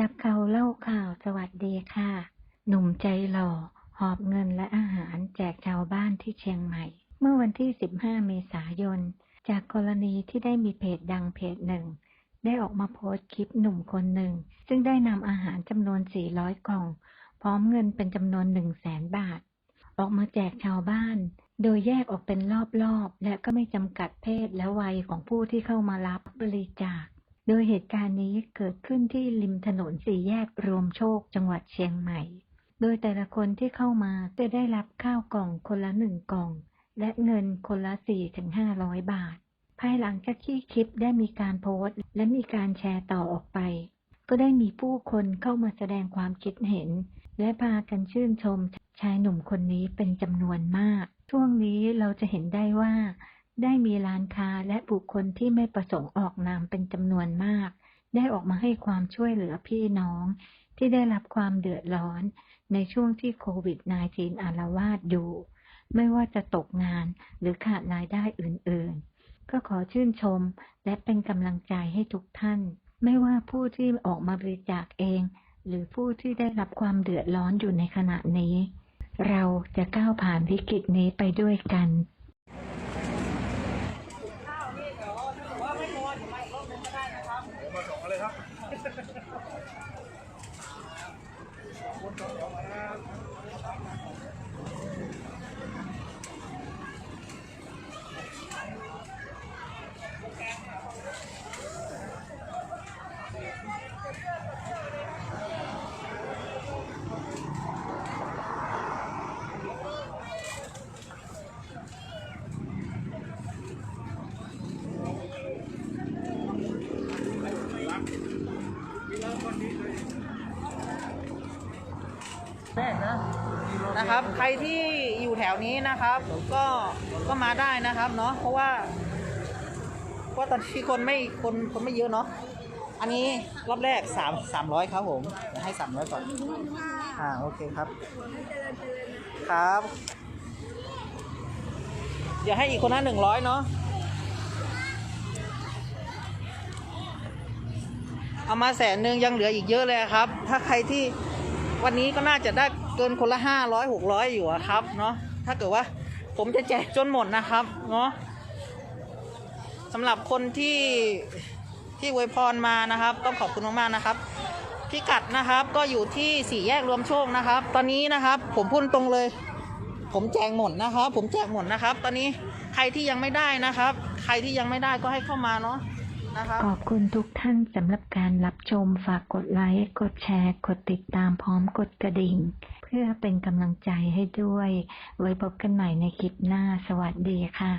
จับเขาเล่าข่าวสวัสดีค่ะ หนุ่มใจหล่อ หอบเงินและอาหารแจกชาวบ้านที่เชียงใหม่ เมื่อวันที่ 15 เมษายน จากกรณีที่ได้มีเพจดังเพจหนึ่ง ได้ออกมาโพสต์คลิปหนุ่มคนหนึ่ง ซึ่งได้นำอาหารจำนวน 400 กล่อง พร้อมเงินเป็นจำนวน 1 0 0 0 0แสนบาท ออกมาแจกชาวบ้าน โดยแยกออกเป็นรอบๆ และก็ไม่จำกัดเพศและวัยของผู้ที่เข้ามารับบริจาค โดยเหตุการณ์นี้เกิดขึ้นที่ริมถนนสี่แยกรวมโชคจังหวัดเชียงใหม่ โดยแต่ละคนที่เข้ามาจะได้รับข้าวกล่องคนละหนึ่งกล่อง และเงินคนละ4-500บาท ภายหลังจากที่คลิปได้มีการโพสต์ และมีการแชร์ต่อออกไป ก็ได้มีผู้คนเข้ามาแสดงความคิดเห็น และพากันชื่นชมชายหนุ่มคนนี้เป็นจำนวนมาก ช่วงนี้เราจะเห็นได้ว่า ได้มีร้านค้าและบุคคลที่ไม่ประสงค์ออกนามเป็นจำนวนมาก ได้ออกมาให้ความช่วยเหลือพี่น้อง ที่ได้รับความเดือดร้อนในช่วงที่โควิด -19 อาลวาดอยู่ ไม่ว่าจะตกงานหรือขาดรายได้อื่นๆ ก็ขอชื่นชมและเป็นกำลังใจให้ทุกท่าน ไม่ว่าผู้ที่ออกมาบริจาคเอง หรือผู้ที่ได้รับความเดือดร้อนอยู่ในขณะนี้ เราจะก้าวผ่านวิกฤตนี้ไปด้วยกัน มาส่งกันเลย ครับ นะนะครับ ใครที่อยู่แถวนี้นะครับ ก็ก็มาได้นะครับเนาะเพราะว่าเพราะว่าตอนที่คนไม่คนคนไม่เยอะเนาะอันนี้รอบแรกสามสามร้อยครับผมเดี๋ยวให้สามร้อยก่อนอ่าโอเคครับ ครับ เดี๋ยวให้อีกคนละหนึ่งร้อยเนาะเอามาแสนหนึ่งยังเหลืออีกเยอะเลยครับ ถ้าใครที่ วันนี้ก็น่าจะได้เกินคนละห้าร้อยหกร้อยอยู่อะครับเนาะถ้าเกิดว่าผมจะแจกจนหมดนะครับเนาะสำหรับคนที่ที่อวยพรมานะครับ ต้องขอบคุณมากๆนะครับพิกัดนะครับก็อยู่ที่สี่แยกรวมโชคนะครับ ตอนนี้นะครับผมพูดตรงเลย ผมแจกหมดนะครับ ผมแจกหมดนะครับ ตอนนี้ใครที่ยังไม่ได้นะครับ ใครที่ยังไม่ได้ก็ให้เข้ามาเนาะ นะครับ ขอบคุณทุกท่านสำหรับการรับชมฝากกดไลค์ กดแชร์ กดติดตามพร้อมกดกระดิ่ง เพื่อเป็นกำลังใจให้ด้วย ไว้พบกันใหม่ในคลิปหน้า สวัสดีค่ะ